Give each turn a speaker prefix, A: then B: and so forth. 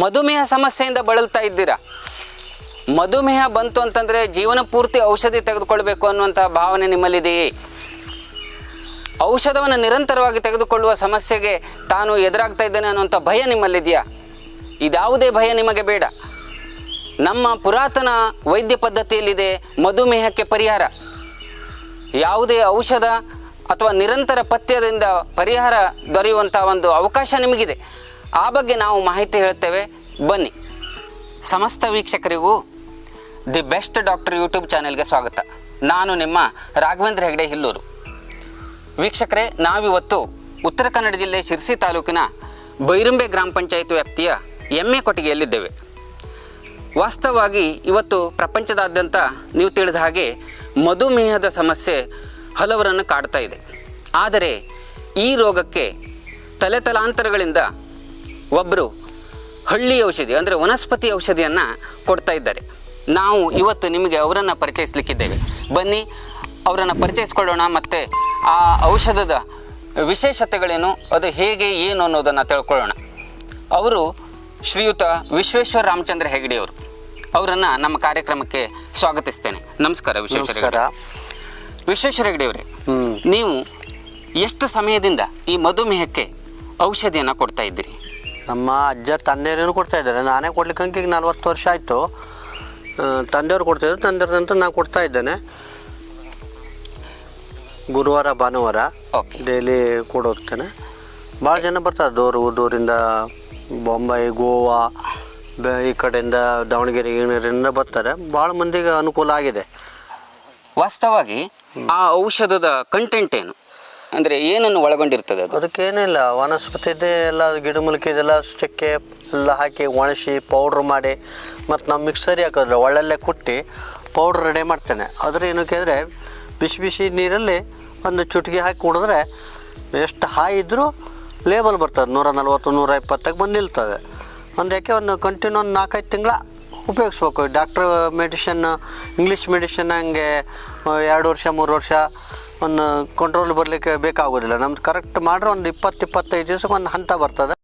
A: ಮಧುಮೇಹ ಸಮಸ್ಯೆಯಿಂದ ಬಳಲ್ತಾ ಇದ್ದೀರಾ? ಮಧುಮೇಹ ಬಂತು ಅಂತಂದರೆ ಜೀವನ ಪೂರ್ತಿ ಔಷಧಿ ತೆಗೆದುಕೊಳ್ಬೇಕು ಅನ್ನುವಂತಹ ಭಾವನೆ ನಿಮ್ಮಲ್ಲಿದೆಯೇ? ಔಷಧವನ್ನು ನಿರಂತರವಾಗಿ ತೆಗೆದುಕೊಳ್ಳುವ ಸಮಸ್ಯೆಗೆ ತಾನು ಎದುರಾಗ್ತಾ ಇದ್ದೇನೆ ಅನ್ನುವಂಥ ಭಯ ನಿಮ್ಮಲ್ಲಿದೆಯಾ? ಇದಾವುದೇ ಭಯ ನಿಮಗೆ ಬೇಡ. ನಮ್ಮ ಪುರಾತನ ವೈದ್ಯ ಪದ್ಧತಿಯಲ್ಲಿದೆ ಮಧುಮೇಹಕ್ಕೆ ಪರಿಹಾರ. ಯಾವುದೇ ಔಷಧ ಅಥವಾ ನಿರಂತರ ಪಥ್ಯದಿಂದ ಪರಿಹಾರ ದೊರೆಯುವಂಥ ಒಂದು ಅವಕಾಶ ನಿಮಗಿದೆ. ಆ ಬಗ್ಗೆ ನಾವು ಮಾಹಿತಿ ಹೇಳುತ್ತೇವೆ ಬನ್ನಿ. ಸಮಸ್ತ ವೀಕ್ಷಕರಿಗೂ ದಿ ಬೆಸ್ಟ್ ಡಾಕ್ಟರ್ ಯೂಟ್ಯೂಬ್ ಚಾನೆಲ್ಗೆ ಸ್ವಾಗತ. ನಾನು ನಿಮ್ಮ ರಾಘವೇಂದ್ರ ಹೆಗ್ಡೆ ಹಿಲ್ಲೂರು. ವೀಕ್ಷಕರೇ, ನಾವಿವತ್ತು ಉತ್ತರ ಕನ್ನಡ ಜಿಲ್ಲೆ ಶಿರ್ಸಿ ತಾಲೂಕಿನ ಬೈರುಂಬೆ ಗ್ರಾಮ ಪಂಚಾಯತ್ ವ್ಯಾಪ್ತಿಯ ಎಮ್ಮೆ ಕೊಟ್ಟಿಗೆಯಲ್ಲಿದ್ದೇವೆ. ವಾಸ್ತವವಾಗಿ ಇವತ್ತು ಪ್ರಪಂಚದಾದ್ಯಂತ ನೀವು ತಿಳಿದ ಹಾಗೆ ಮಧುಮೇಹದ ಸಮಸ್ಯೆ ಹಲವರನ್ನು ಕಾಡ್ತಾ ಇದೆ. ಆದರೆ ಈ ರೋಗಕ್ಕೆ ತಲೆ ತಲಾಂತರಗಳಿಂದ ಒಬ್ಬರು ಹಳ್ಳಿ ಔಷಧಿ ಅಂದರೆ ವನಸ್ಪತಿ ಔಷಧಿಯನ್ನು ಕೊಡ್ತಾ ಇದ್ದಾರೆ. ನಾವು ಇವತ್ತು ನಿಮಗೆ ಅವರನ್ನು ಪರಿಚಯಿಸಲಿಕ್ಕಿದ್ದೇವೆ. ಬನ್ನಿ ಅವರನ್ನು ಪರಿಚಯಿಸ್ಕೊಳ್ಳೋಣ ಮತ್ತು ಆ ಔಷಧದ ವಿಶೇಷತೆಗಳೇನು ಅದು ಹೇಗೆ ಏನು ಅನ್ನೋದನ್ನು ತಿಳ್ಕೊಳ್ಳೋಣ. ಅವರು ಶ್ರೀಯುತ ವಿಶ್ವೇಶ್ವರ ರಾಮಚಂದ್ರ ಹೆಗಡೆಯವರು ಅವರನ್ನು ನಮ್ಮ ಕಾರ್ಯಕ್ರಮಕ್ಕೆ ಸ್ವಾಗತಿಸ್ತೇನೆ. ನಮಸ್ಕಾರ ವಿಶ್ವೇಶ್ವರ ವಿಶ್ವೇಶ್ವರ ಹೆಗಡೆಯವರೇ ನೀವು ಎಷ್ಟು ಸಮಯದಿಂದ ಈ ಮಧುಮೇಹಕ್ಕೆ ಔಷಧಿಯನ್ನು ಕೊಡ್ತಾ ಇದ್ದೀರಿ?
B: ನಮ್ಮ ಅಜ್ಜ ತಂದೆಯರೇನು ಕೊಡ್ತಾ ಇದ್ದಾರೆ. ನಾನೇ ಕೊಡ್ಲಿಕ್ಕೆ ಈಗ ನಲ್ವತ್ತು ವರ್ಷ ಆಯಿತು. ತಂದೆಯವರು ಕೊಡ್ತಿದ್ರು ತಂದೆಯವ್ರಂತ ನಾನು ಕೊಡ್ತಾ ಇದ್ದೇನೆ. ಗುರುವಾರ ಭಾನುವಾರ
A: ಡೈಲಿ
B: ಡೈಲಿ ಕೊಡೋಗ್ತೇನೆ ಭಾಳ ಜನ ಬರ್ತಾರೆ. ದೂರ ದೂರಿಂದ ಬೊಂಬೈ ಗೋವಾ ಈ ಕಡೆಯಿಂದ ದಾವಣಗೆರೆ ಗೀವಣಗೆರೆಯಿಂದ ಬರ್ತಾರೆ. ಭಾಳ ಮಂದಿಗೆ ಅನುಕೂಲ ಆಗಿದೆ.
A: ವಾಸ್ತವವಾಗಿ ಆ ಔಷಧದ ಕಂಟೆಂಟ್ ಏನು? ಅಂದರೆ ಏನನ್ನು ಒಳಗೊಂಡಿರ್ತದೆ ಅದು?
B: ಅದಕ್ಕೇನಿಲ್ಲ ವನಸ್ಪತಿದೆ ಎಲ್ಲ ಗಿಡಮೂಲಿಕೆದೆಲ್ಲ ಚಕ್ಕೆ, ಎಲ್ಲ ಹಾಕಿ ಒಣಸಿ ಪೌಡ್ರ್ ಮಾಡಿ, ಮತ್ತು ನಾವು ಮಿಕ್ಸರಿ ಹಾಕಿದ್ರೆ, ಒಳ್ಳಲ್ಲೇ ಕುಟ್ಟಿ ಪೌಡ್ರ್ ರೆಡಿ ಮಾಡ್ತೇನೆ. ಅದ್ರ ಏನು ಅಂದರೆ ಬಿಸಿ ಬಿಸಿ ನೀರಲ್ಲಿ ಒಂದು ಚುಟ್ಕಿ ಹಾಕಿ ಕುಡಿದ್ರೆ ಎಷ್ಟು ಹಾಯಿ ಇದ್ದರೂ ಲೇಬಲ್ ಬರ್ತದೆ. ನೂರ ನಲ್ವತ್ತು, ನೂರ ಇಪ್ಪತ್ತಕ್ಕೆ ಬಂದು ನಿಲ್ತದೆ. ಒಂದು ಯಾಕೆ ಒಂದು ಕಂಟಿನ್ಯೂ ಒಂದು ನಾಲ್ಕೈದು ತಿಂಗಳ ಉಪಯೋಗಿಸ್ಬೇಕು. ಡಾಕ್ಟ್ರ್ ಮೆಡಿಷನ್ ಇಂಗ್ಲೀಷ್ ಮೆಡಿಷನ್ ಹಂಗೆ ಎರಡು ವರ್ಷ, ಮೂರು ವರ್ಷ ಒಂದು ಕಂಟ್ರೋಲ್ ಬರಲಿಕ್ಕೆ ಬೇಕಾಗೋದಿಲ್ಲ ನಮ್ದು ಕರೆಕ್ಟ್ ಮಾಡ್ರೆ ಒಂದು ಇಪ್ಪತ್ತು ಇಪ್ಪತ್ತೈದು ದಿವ್ಸಕ್ಕೆ ಒಂದು ಹಂತ ಬರ್ತದೆ.